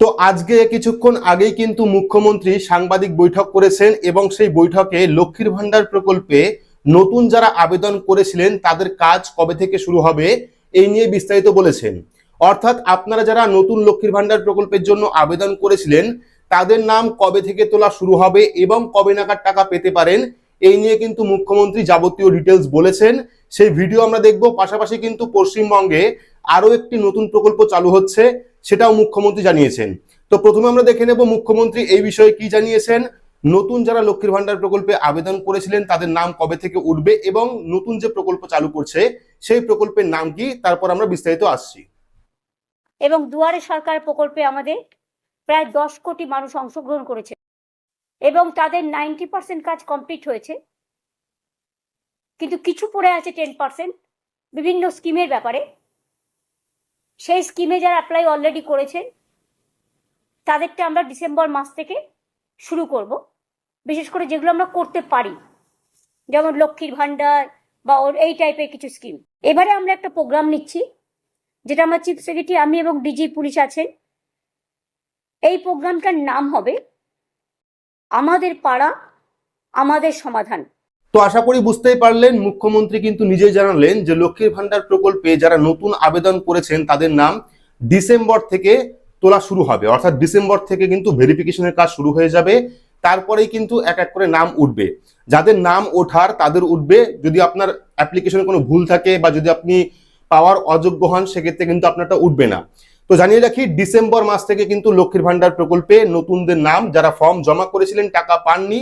তো আজকে কিছুক্ষণ আগেই কিন্তু মুখ্যমন্ত্রী সাংবাদিক বৈঠক করেছেন এবং সেই বৈঠকে লক্ষ্মীর ভান্ডার প্রকল্পে নতুন যারা আবেদন করেছিলেন, তাদের কাজ কবে থেকে শুরু হবে এই নিয়ে বিস্তারিত বলেছেন। অর্থাৎ আপনারা যারা নতুন লক্ষ্মীর ভান্ডার প্রকল্পের জন্য আবেদন করেছিলেন, তাদের নাম কবে থেকে তোলা শুরু হবে এবং কবে নাগাদ টাকা পেতে পারেন, এই নিয়ে কিন্তু মুখ্যমন্ত্রী যাবতীয় ডিটেলস বলেছেন। সেই ভিডিও আমরা দেখব, পাশাপাশি কিন্তু পশ্চিমবঙ্গে আরও একটি নতুন প্রকল্প চালু হচ্ছে। সেটাও মুখ্যমন্ত্রী জানিয়েছেন। তো প্রথমে আমরা দেখে নেব মুখ্যমন্ত্রী এই বিষয়ে কি জানিয়েছেন। নতুন যারা লক্ষ্মীর ভান্ডার প্রকল্পে আবেদন করেছিলেন, তাদের নাম কবে থেকে উঠবে এবং নতুন যে প্রকল্প চালু করছে, সেই প্রকল্পের নাম কি? তারপর আমরা বিস্তারিত আসছি। এবং দুয়ারে সরকার প্রকল্পে আমাদের প্রায় দশ কোটি মানুষ অংশগ্রহণ করেছে এবং তাদের নাইনটি পার্সেন্ট কাজ কমপ্লিট হয়েছে। কিন্তু কিছু পড়ে আছে টেন পার্সেন্ট বিভিন্ন স্কিমের ব্যাপারে। সেই স্কিমে যারা অ্যাপ্লাই অলরেডি করেছেন তাদেরটা আমরা ডিসেম্বর মাস থেকে শুরু করব। বিশেষ করে যেগুলো আমরা করতে পারি, যেমন লক্ষ্মীর ভাণ্ডার বা ওর এই টাইপের কিছু স্কিম এবারে আমরা একটা প্রোগ্রাম নিচ্ছি, যেটা আমার চিফ সেক্রেটারি আমি এবং ডিজি পুলিশ আছেন। এই প্রোগ্রামটার নাম হবে, আমাদের পাড়া, আমাদের সমাধান। তো আশা করি বুঝতেই পারলেন, মুখ্যমন্ত্রী কিন্তু নিজেই জানালেন যে লক্ষ্মীর ভান্ডার প্রকল্পে যারা নতুন আবেদন করেছেন, তাদের নাম ডিসেম্বর থেকে তোলা শুরু হবে। অর্থাৎ ডিসেম্বর থেকে কিন্তু ভেরিফিকেশনের কাজ শুরু হয়ে যাবে। তারপরেই কিন্তু এক এক করে নাম উঠবে। যাদের নাম ওঠার, তাদের উঠবে। যদি আপনার অ্যাপ্লিকেশনে কোনো ভুল থাকে বা যদি আপনি পাওয়ার অযোগ্য হন, সেক্ষেত্রে কিন্তু আপনারটা উঠবে না। তো জানিয়ে রাখি, ডিসেম্বর মাস থেকে কিন্তু লক্ষ্মীর ভান্ডার প্রকল্পে নতুনদের নাম, যারা ফর্ম জমা করেছিলেন, টাকা পাননি,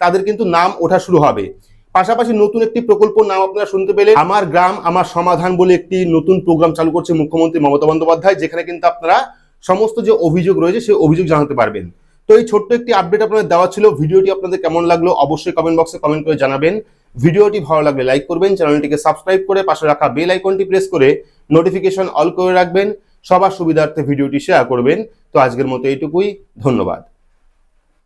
তাদের কিন্তু নাম ওঠা শুরু হবে। পাশাপাশি নতুন একটি প্রকল্প নাম আপনারা শুনতে পেলেন। আমার গ্রাম, আমার সমাধান বলে একটি নতুন প্রোগ্রাম চালু করছে মুখ্যমন্ত্রী মমতা বন্দ্যোপাধ্যায়, যেখানে কিন্তু আপনারা সমস্ত যে অভিযোগ রয়েছে সেই অভিযোগ জানাতে পারবেন। তো এই ছোট্ট একটি আপডেট আপনাদের দেওয়া ছিল। ভিডিওটি আপনাদের কেমন লাগল অবশ্যই কমেন্ট বক্সে কমেন্ট করে জানাবেন। ভিডিওটি ভালো লাগলে লাইক করবেন, চ্যানেলটিকে সাবস্ক্রাইব করে পাশে রাখা বেল আইকনটি প্রেস করে নোটিফিকেশন অল করে রাখবেন। সবার সুবিধার্থে ভিডিওটি শেয়ার করবেন। তো আজকের মতো এইটুকুই, ধন্যবাদ।